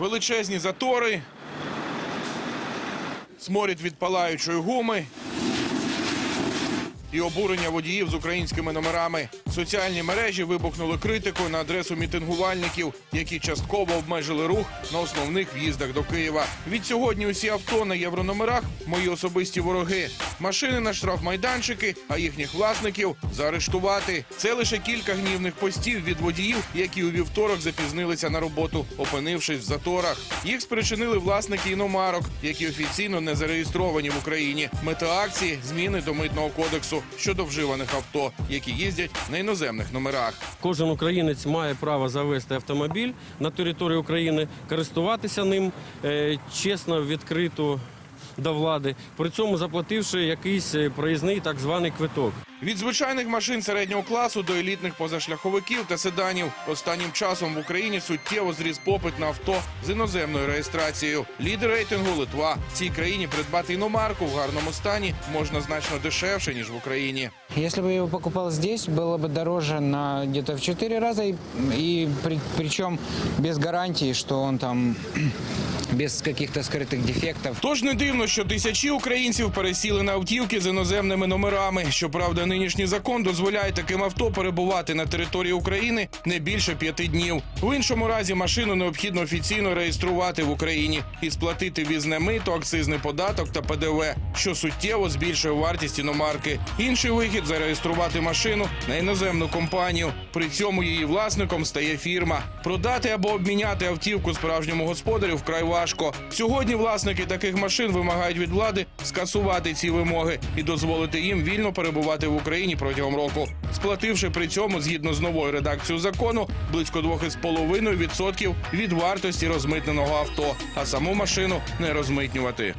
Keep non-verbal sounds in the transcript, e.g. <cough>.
величезні затори, сморід від палаючої гуми і обурення водіїв з українськими номерами. Соціальні мережі вибухнули критикою на адресу мітингувальників, які частково обмежили рух на основних в'їздах до Києва. Від сьогодні усі авто на єврономерах мої особисті вороги. Машини на штрафмайданчики, а їхніх власників заарештувати. Це лише кілька гнівних постів від водіїв, які у вівторок запізнилися на роботу, опинившись в заторах. Їх спричинили власники іномарок, які офіційно не зареєстровані в Україні. Мета акції зміни до митного кодексу щодо вживаних авто, які їздять на іноземних номерах. Кожен українець має право завести автомобіль на територію України, користуватися ним е, чесно, відкрито до влади, при цьому заплативши якийсь е, проїзний так званий квиток. Від звичайних машин середнього класу до елітних позашляховиків та седанів останнім часом в Україні суттєво зріс попит на авто з іноземною реєстрацією. Лідер рейтингу Литва В цій країні придбати іномарку в гарному стані можна значно дешевше ніж в Україні. Если бы я его покупал здесь, было бы дороже на где-то в 4 раза, и, и при- причем без гарантии, что он там <clears throat> без каких-то скрытых дефектов. Тож не дивно, що тисячі українців пересіли на автівки з іноземними номерами. Щоправда, нинішній закон дозволяє таким авто перебувати на території України не більше п'яти днів. В іншому разі машину необхідно офіційно реєструвати в Україні і сплатити візне мито, акцизний податок та ПДВ, що суттєво збільшує вартість іномарки. Інший вихід зареєструвати машину на іноземну компанію. При цьому її власником стає фірма. Продати або обміняти автівку справжньому господарю вкрай важко. Сьогодні власники таких машин вимагають від влади скасувати ці вимоги і дозволити їм вільно перебувати в Україні протягом року, сплативши при цьому згідно з новою редакцією закону близько 2,5% від вартості розмитненого авто, а саму машину не розмитнювати.